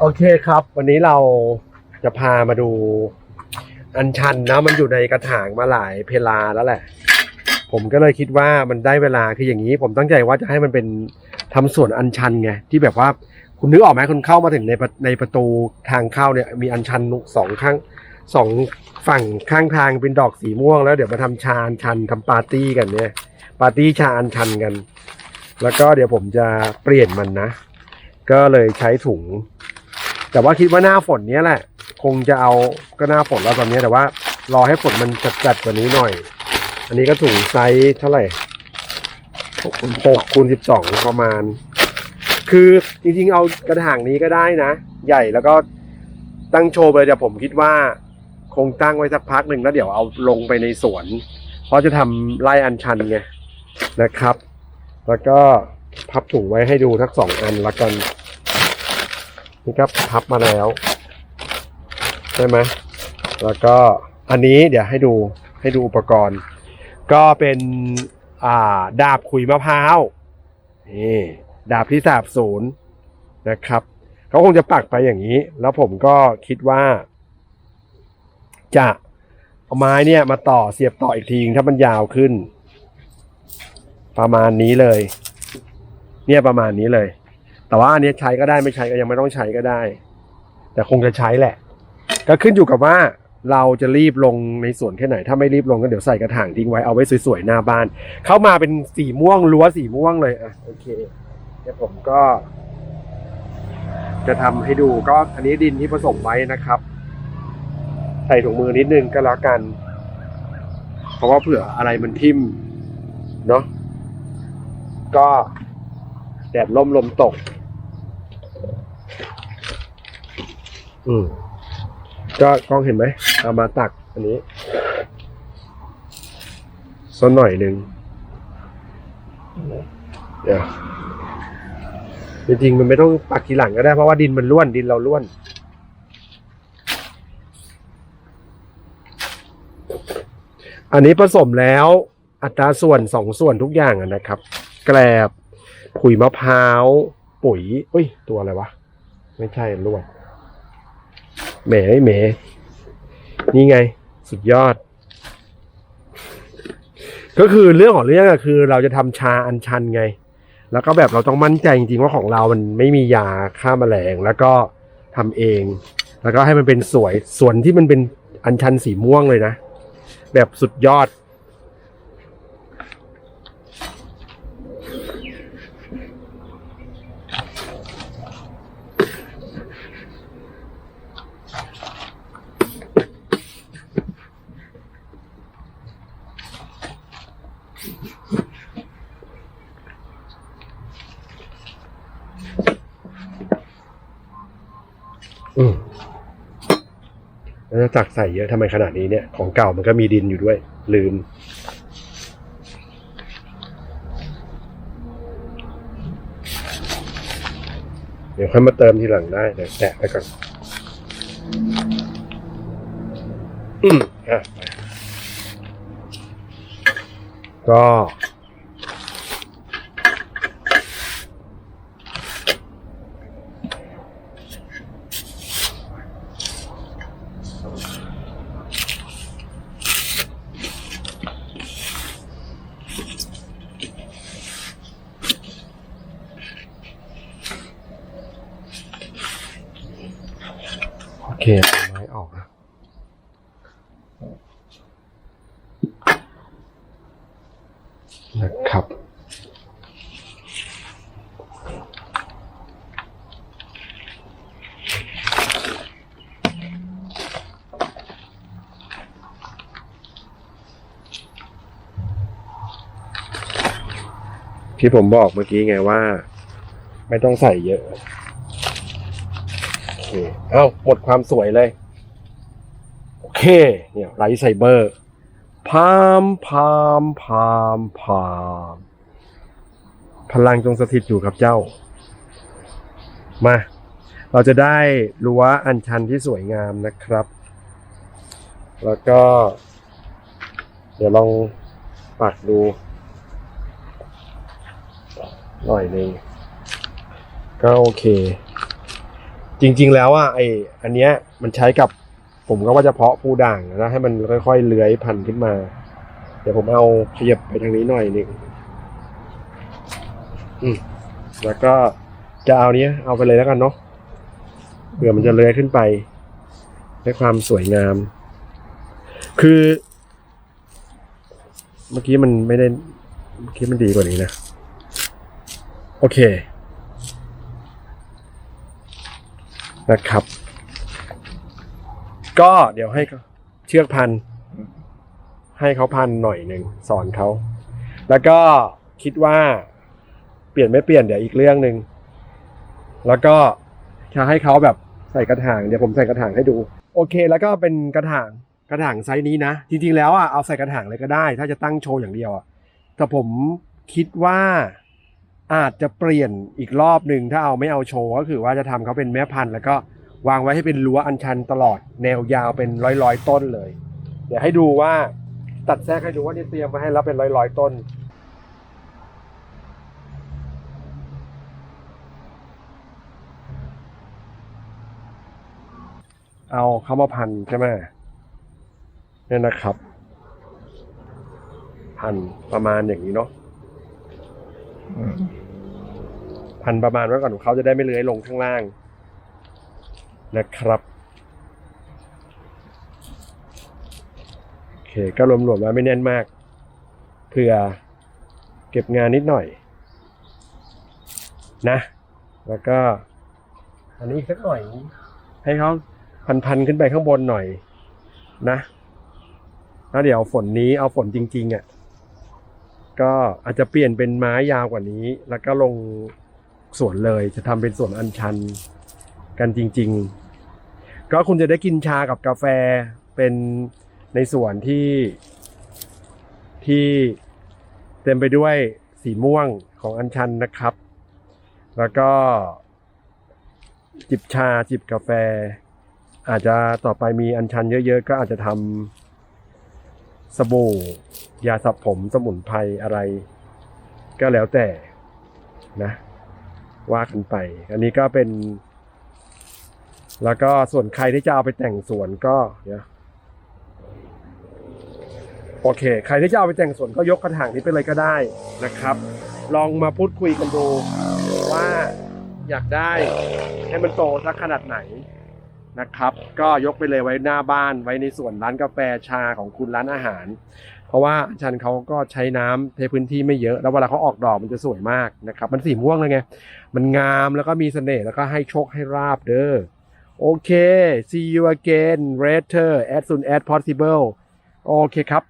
โอเคครับ วันนี้เราจะพามาดู อัญชันนะมันอยู่ในกระถางมาหลายเพลาแล้วแหละ ผมก็เลยคิดว่ามันได้เวลาคืออย่างนี้ ผมตั้งใจว่าจะให้มันเป็นทำสวนอัญชันไงที่แบบว่าคุณนึกออกไหมคุณเข้ามาถึงในประในประตูทางเข้าเนี่ยมีอัญชันสองข้างสองฝั่งข้างทางเป็นดอกสีม่วง แล้วเดี๋ยวมาทำชาอัญชันทำปาร์ตี้กันเนี่ยปาร์ตี้ชาอัญชันกัน แล้วก็เดี๋ยวผมจะเปลี่ยนมันนะ ก็เลยใช้ถุง แต่ว่าคิดว่าหน้าฝนเนี้ยแหละ คงจะเอาก็หน้าฝนแล้วตอนนี้แต่ว่า รอให้ฝนมันจัดๆกว่านี้หน่อย อันนี้ก็ถุงไซส์เท่าไหร่หกคูณสิบสองประมาณ คือจริงๆเอากระถางนี้ก็ได้นะ ใหญ่แล้วก็ตั้งโชว์ไปแต่ผมคิดว่า คงตั้งไว้สักพักหนึ่งแล้วเดี๋ยวเอาลงไปในสวน เพราะจะทำไร่อัญชันไงนะครับ แล้วก็พับถุงไว้ให้ดูทั้งสองอันละกัน นี่ก็พับมาแล้วใช่ไหมแล้วก็อันนี้เดี๋ยวให้ดูให้ดูอุปกรณ์ ก็เป็นอ่าดาบขุยมะพร้าวนี่ดาบที่สาบศูนย์นะครับเขาคงจะปักไปอย่างนี้ แล้วผมก็คิดว่า จะเอาไม้เนี่ยมาต่อเสียบต่ออีกทีถ้ามันยาวขึ้น ประมาณนี้เลย เนี่ยประมาณนี้เลย แต่ว่าอันนี้ใช้ก็ได้ไม่ใช้ก็ยังไม่ต้องใช้ก็ได้ แต่คงจะใช้แหละ ก็ขึ้นอยู่กับว่าเราจะรีบลงในส่วนแค่ไหน ถ้าไม่รีบลงก็เดี๋ยวใส่กระถางทิ้งไว้เอาไว้สวยๆหน้าบ้าน เข้ามาเป็นสีม่วงรั้วสีม่วงเลยอะโอเคเดี๋ยวผมก็ จะทำให้ดูก็อันนี้ดินที่ผสมไว้นะครับ ใส่ถุงมือนิดนึงก็แล้วกัน เพราะว่าเผื่ออะไรมันทิ่มเนาะก็แดดล่มลมตก อืมก็กล้องเห็นไหมเอามาตักอันนี้สักหน่อยหนึ่งเดี๋ยวจริงๆมันไม่ต้องตักทีหลังก็ได้เพราะว่าดินมันร่วนดินเราร่วน อันนี้ผสมแล้วอัตราส่วนสองส่วนทุกอย่างนะครับ แกลบผุยมะพร้าว ปุ๋ยอุ้ย ตัวอะไรวะ ไม่ใช่ลวด แหมแหม นี่ไง สุดยอด ก็คือเรื่องของเรื่องอะคือเราจะทำชาอัญชันไง แล้วก็แบบเราต้องมั่นใจจริงๆว่าของเรามันไม่มียาฆ่าแมลงแล้วก็ทำเอง แล้วก็ให้มันเป็นสวยส่วนที่มันเป็นอัญชันสีม่วงเลยนะ แบบสุดยอด แล้วจะตักใส่เยอะทำไมขนาดนี้เนี่ย ของเก่ามันก็มีดินอยู่ด้วย ลืม เดี๋ยวค่อยมาเติมทีหลังได้เดี๋ยวแตะไปก่อนอืมอะก็ เคเอาไม้ออกนะนะครับ ที่ผมบอกเมื่อกี้ไงว่า ไม่ต้องใส่เยอะ เคเอ้าหมดความสวยเลย โอเค เนี่ยไลท์ไซเบอร์ พามพามพามพามพลังจงสถิตอยู่กับเจ้า มา เราจะได้รั้วอัญชันที่สวยงามนะครับ แล้วก็ เดี๋ยวลองปักดู หน่อยหนึ่งก็โอเค จริง ๆ แล้วอะไออันเนี้ยมันใช้กับผมก็ว่าจะเพาะผู้ด่างแล้วให้มันค่อยๆเลื้อยพันธุ์ขึ้นมา เดี๋ยวผมเอาขยับไปทางนี้หน่อยนึงอืมแล้วก็จะเอาเนี้ยเอาไปเลยแล้วกันเนาะเผื่อมันจะเลื้อยขึ้นไปด้ความสวยงาม คือ เมื่อกี้มันไม่ได้เมื่อกี้มันดีกว่านี้นะ โอเค นะครับ ก็เดี๋ยวให้เชือกพัน ให้เขาพันหน่อยหนึ่งสอนเขา แล้วก็คิดว่าเปลี่ยนไม่เปลี่ยนเดี๋ยวอีกเรื่องหนึ่งแล้วก็จะให้เขาแบบใส่กระถางเดี๋ยวผมใส่กระถางให้ดู โอเค แล้วก็เป็นกระถางกระถางไซส์นี้นะ จริงๆแล้วอะเอาใส่กระถางเลยก็ได้ ถ้าจะตั้งโชว์อย่างเดียวอะแต่ผมคิดว่า อาจจะเปลี่ยนอีกรอบหนึ่งถ้าเอาไม่เอาโชว์ก็คือว่าจะทำเขาเป็นแม่พันธุ์แล้วก็วางไว้ให้เป็นรั้วอัญชันตลอดแนวยาวเป็นร้อยร้อยๆต้นเลย เดี๋ยวให้ดูว่าตัดแทรกให้ดูว่านี่เตรียมมาให้แล้วเป็นร้อยร้อยๆต้นเอาเข้ามาพันใช่ไหมเนี่ยนะครับ พันประมาณอย่างนี้เนาะ พันประมาณไว้ก่อนเขาจะได้ไม่เลื้อยลงข้างล่าง นะครับโอเคก็รวมๆแล้วไม่แน่นมากเผื่อเก็บงานนิดหน่อย นะ แล้วก็ อันนี้สักหน่อย ให้เขาพันๆขึ้นไปข้างบนหน่อย นะแล้วเดี๋ยวฝนนี้เอาฝนจริง ๆอะ่ะ ก็อาจจะเปลี่ยนเป็นไม้ยาวกว่านี้ แล้วก็ลงสวนเลย จะทำเป็นสวนอัญชันกันจริง ๆ ก็คุณจะได้กินชากับกาแฟเป็นในสวนที่ที่เต็มไปด้วยสีม่วงของอัญชันนะครับ แล้วก็จิบชาจิบกาแฟ อาจจะต่อไปมีอัญชันเยอะ ๆ ก็อาจจะทำ สบู่ ยาสระผมสมุนไพรอะไร ก็แล้วแต่นะว่ากันไป อันนี้ก็เป็น แล้วก็ส่วนใครที่จะเอาไปแต่งสวนก็เดี๋ยโอเค ใครที่จะเอาไปแต่งสวนก็ยกกระถางนี้ไปเลยก็ได้นะครับ ลองมาพูดคุยกันดูว่าอยากได้ให้มันโตสักขนาดไหน นะครับ ก็ยกไปเลยไว้หน้าบ้านไว้ในส่วนร้านกาแฟชาของคุณร้านอาหาร เพราะว่าอาจารย์เขาก็ใช้น้ำเทพื้นที่ไม่เยอะแล้วเวลาเขาออกดอกมันจะสวยมากนะครับมันสีม่วงเลยไง มันงามแล้วก็มีเสน่ห์แล้วก็ให้โชคให้ราบเด้อโอเค see you again later as soon as possible โอเคครับ